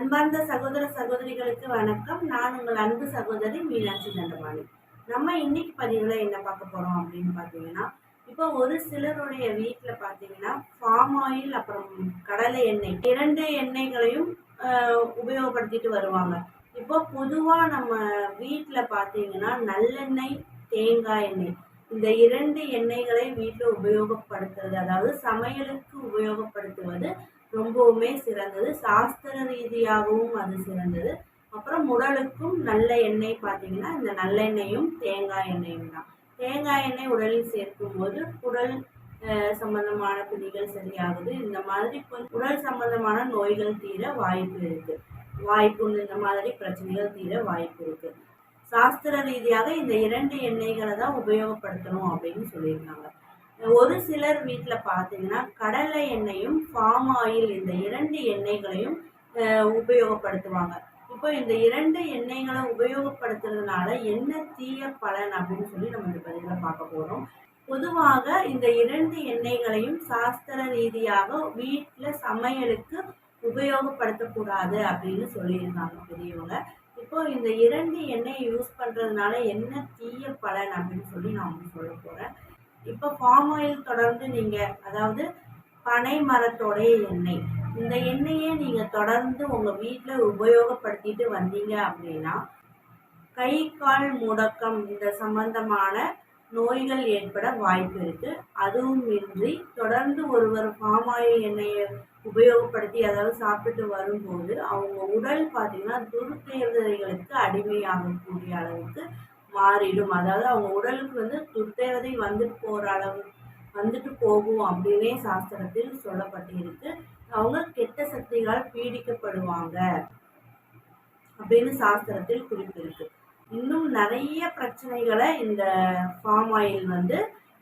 அன்பார்ந்த சகோதர சகோதரிகளுக்கு வணக்கம். நான் உங்கள் அன்பு சகோதரி மீனாட்சி தண்டபாணி. நம்ம இன்னைக்கு பதிவில் என்ன பார்க்க போகிறோம் அப்படின்னு பார்த்தீங்கன்னா இப்போ ஒரு சிலருடைய வீட்டில் பார்த்தீங்கன்னா ஃபார்ம் ஆயில் அப்புறம் கடலை எண்ணெய் இரண்டு எண்ணெய்களையும் உபயோகப்படுத்திட்டு வருவாங்க. இப்போ பொதுவாக நம்ம வீட்டில் பார்த்தீங்கன்னா நல்லெண்ணெய் தேங்காய் எண்ணெய் இந்த இரண்டு எண்ணெய்களை வீட்டில் உபயோகப்படுத்துறது அதாவது சமையலுக்கு உபயோகப்படுத்துவது ரொம்பவுமே சிறந்தது. சாஸ்திர ரீதியாகவும் அது சிறந்தது. அப்புறம் உடலுக்கும் நல்ல எண்ணெய் பார்த்தீங்கன்னா இந்த நல்லெண்ணெயும் தேங்காய் எண்ணெயும் தான். தேங்காய் எண்ணெய் உடலில் சேர்க்கும் போது குடல் சம்பந்தமான பிணிகள் சரியாகுது. இந்த மாதிரி உடல் சம்பந்தமான நோய்கள் தீர வாய்ப்பு இருக்கு. வாய்ப்பு இந்த மாதிரி பிரச்சனைகள் தீர வாய்ப்பு இருக்கு. சாஸ்திர ரீதியாக இந்த இரண்டு எண்ணெய்களை தான் உபயோகப்படுத்தணும் அப்படின்னு சொல்லியிருக்காங்க. ஒரு சிலர் வீட்டில் பார்த்தீங்கன்னா கடலை எண்ணெயும் ஃபார்ம் ஆயில் இந்த இரண்டு எண்ணெய்களையும் உபயோகப்படுத்துவாங்க. இப்போ இந்த இரண்டு எண்ணெய்களை உபயோகப்படுத்துறதுனால என்ன தீய பலன் அப்படின்னு சொல்லி நம்ம இந்த பதிவில் பார்க்க போகிறோம் பொதுவாக இந்த இரண்டு எண்ணெய்களையும் சாஸ்திர ரீதியாக வீட்டில் சமையலுக்கு உபயோகப்படுத்தக்கூடாது அப்படின்னு சொல்லியிருந்தாங்க பெரியவங்க. இப்போ இந்த இரண்டு எண்ணெய் யூஸ் பண்ணுறதுனால என்ன தீய பலன் அப்படின்னு சொல்லி நான் உங்களுக்கு சொல்ல போகிறேன் இப்போ ஃபார்ம் ஆயில் தொடர்ந்து நீங்கள் அதாவது பனை மரத்தோடைய எண்ணெய். இந்த எண்ணெயை நீங்கள் தொடர்ந்து உங்கள் வீட்டில் உபயோகப்படுத்திட்டு வந்தீங்க அப்படின்னா கை கால் முடக்கம் இந்த சம்பந்தமான நோய்கள் ஏற்பட வாய்ப்பு இருக்கு. அதுவும் இன்றி தொடர்ந்து ஒருவர் பாம் ஆயில் எண்ணெயை உபயோகப்படுத்தி அதாவது சாப்பிட்டு வரும்போது அவங்க உடல் பார்த்தீங்கன்னா துர்தேவதைகளுக்கு அடிமையாகக்கூடிய அளவுக்கு மாறிடும். அதாவது அவங்க உடலுக்கு வந்து துர்தேவதை வந்துட்டு போகிற அளவு வந்துட்டு போகும் அப்படின்னே சாஸ்திரத்தில் சொல்லப்பட்டிருக்கு. அவங்க கெட்ட சக்திகளால் பீடிக்கப்படுவாங்க அப்படின்னு சாஸ்திரத்தில் குறிப்பிருக்கு. இன்னும் நிறைய பிரச்சனைகளை இந்த ஃபார்ம் ஆயில் வந்து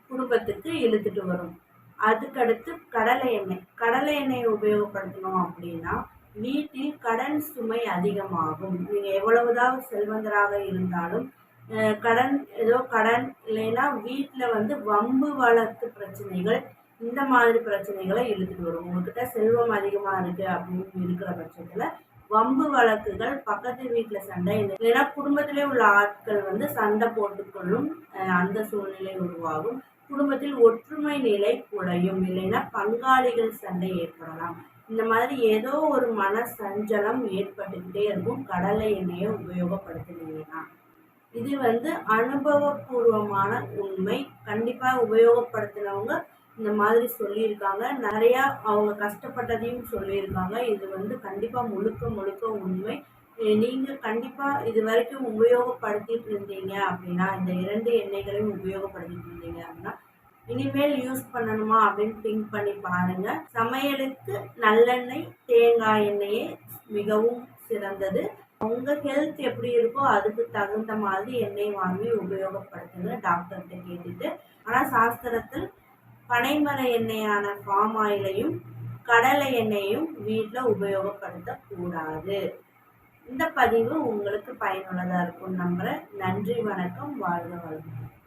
குடும்பத்துக்கு இழுத்துட்டு வரும். அதுக்கடுத்து கடலை எண்ணெய் கடலை எண்ணெயை உபயோகப்படுத்தணும் அப்படின்னா வீட்டில் கடன் சுமை அதிகமாகும். நீங்கள் எவ்வளவுதான் செல்வந்தராக இருந்தாலும் கடன் ஏதோ கடன் இல்லைன்னா வீட்டில் வந்து வம்பு வழக்கு பிரச்சனைகள் இந்த மாதிரி பிரச்சனைகளை இழுத்துட்டு வரும். உங்ககிட்ட செல்வம் அதிகமாக இருக்கு அப்படின்னு இருக்கிற பட்சத்தில் வம்பு வழக்குகள் பக்கத்து வீட்டில் சண்டை இல்லைன்னா குடும்பத்திலே உள்ள ஆட்கள் வந்து சண்டை போட்டுக்கொள்ளும் அந்த சூழ்நிலை உருவாகும். குடும்பத்தில் ஒற்றுமை நிலை குறையும் இல்லைன்னா பங்காளிகள் சண்டை ஏற்படலாம். இந்த மாதிரி ஏதோ ஒரு மன சஞ்சலம் ஏற்பட்டுக்கிட்டே இருக்கும். கடலை எண்ணெயை உபயோகப்படுத்தினீங்கன்னா. இது வந்து அனுபவபூர்வமான உண்மை. கண்டிப்பாக உபயோகப்படுத்தினவங்க இந்த மாதிரி சொல்லியிருக்காங்க. நிறையா அவங்க கஷ்டப்பட்டதையும் சொல்லியிருக்காங்க. இது வந்து கண்டிப்பாக முழுக்க முழுக்க உண்மை. நீங்கள் கண்டிப்பாக இது வரைக்கும் உபயோகப்படுத்திட்டு இருந்தீங்க அப்படின்னா இந்த இரண்டு எண்ணெய்களையும் உபயோகப்படுத்திட்டு இருந்தீங்க அப்படின்னா இனிமேல் யூஸ் பண்ணணுமா அப்படின்னு திங்க் பண்ணி பாருங்கள் சமையலுக்கு நல்லெண்ணெய் தேங்காய் எண்ணெயே மிகவும் சிறந்தது. உங்க ஹெல்த் எப்படி இருக்கோ அதுக்கு தகுந்த மாதிரி எண்ணெய் வாங்கி உபயோகப்படுத்துங்க டாக்டர்கிட்ட கேட்டுட்டு. ஆனால் சாஸ்திரத்தில் பனைமர எண்ணெயான பாம் ஆயிலையும் கடலை எண்ணெயையும் வீட்டில் உபயோகப்படுத்தக்கூடாது. இந்த பதிவு உங்களுக்கு பயனுள்ளதாக இருக்கும் நம்புகிறேன் நன்றி வணக்கம். வாழ்க வளமுடன்.